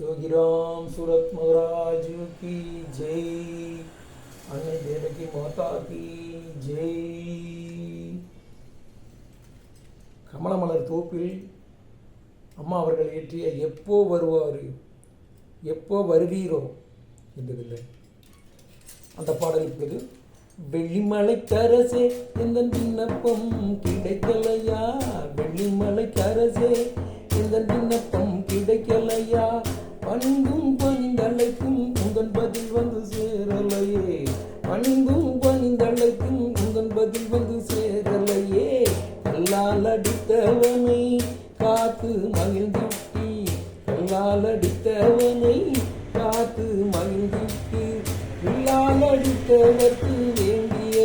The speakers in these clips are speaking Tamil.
યોગીરામ சூரத் મહારાજ કી ஜெய் અને દેવકી માતા કી જય கமலமலர் தோப்பில் அம்மா அவர்கள் ஏற்றிய எப்போ வருவார்? எப்போ வருவீரோ? என்பதில்லை அந்த பாடல் இப்பொழுது வெள்ளிமலை கரசே எந்த விண்ணப்பம் கிடைக்கலையா? வெள்ளிமலை கரசே எந்த விண்ணப்பம் கிடைக்கல கல்லால் அடித்தவனை காத்து மகிழ்ந்திட்டி கல்லால் அடித்தவனை காத்து மகிழ்ந்துட்டு பிள்ளால் அடித்தவர்க்கு வேண்டிய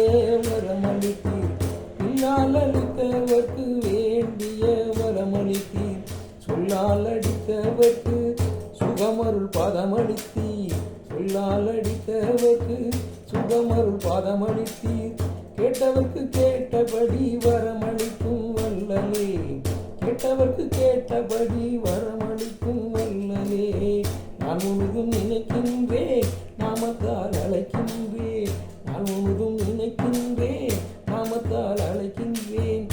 வரமளித்தீர். பிள்ளால் அடித்தவர்க்கு வேண்டிய வரமளித்தீர். சொல்லால் அடித்தவர்க்கு சுகமருள் பாதமளித்தீர். சொல்லால் அடித்தவர்க்கு சுகமருள் பாதமளித்தீர். கேட்டவர்க்கு கேட்டபடி வரமளிக்கும் வல்லலே கேட்டவர்க்கு கேட்டபடி வரமளிக்கும் வல்லனே நான் முழுதும் நினைக்கின்றேன் நாமத்தால் அழைக்கின்றேன். நான் முழுதும் நினைக்கின்றேன் நாமத்தால் அழைக்கின்றேன்.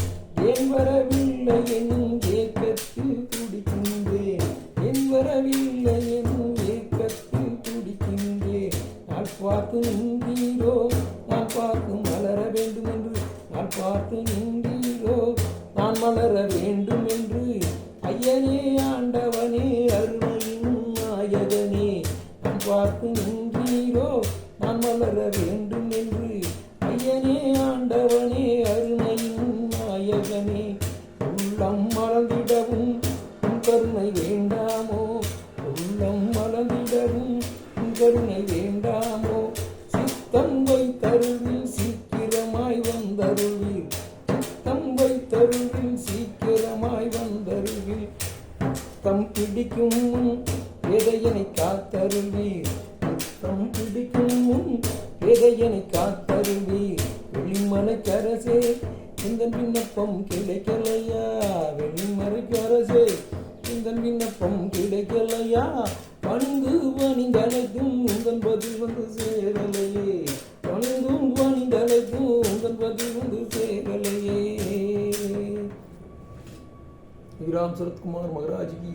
ஏன் வரவில்லை எனும் ஏக்கத்தில் துடிக்கின்றேன் ஏன் வரவில்லை எனும் ஏக்கத்தில் துடிக்கின்றேன் நான் பார்த்து நின்றீரோ நான் பார்த்து மலர வேண்டும் என்று நான் பார்த்து நின்றீரோ நான் மலர வேண்டும் என்று ஐயனே ஆண்டவனே அருமையின் நாயகனே நான் பார்த்து நின்றீரோ நான் மலர வேண்டும் என்று ஐயனே ஆண்டவனே அருமையின் நாயகனே உள்ளம் மலர்ந்திடவும் கருணை வேண்டாமோ உள்ளம் மலர்ந்திடவும் கருணை வேண்டாமோ சித்தம் வைத்தருவில் சீக்கிரமாய் வந்தருவில் தம் பிடிக்கும் முன் எதையனை காத்தருவீர் தம் பிடிக்கும் முன் எதையனை காத்தருவீர் வெளிமலைக்கரசே இந்த விண்ணப்பம் கிடைக்கலையா? வெளிமறைக்கரசே இந்த விண்ணப்பம் கிடைக்கலையா? பண்பு பணிந்தழைத்தும் உங்கள் பதில் வந்து சேரலையே. சேரலையே விராம் சரத்குமார் மகராஜ் கி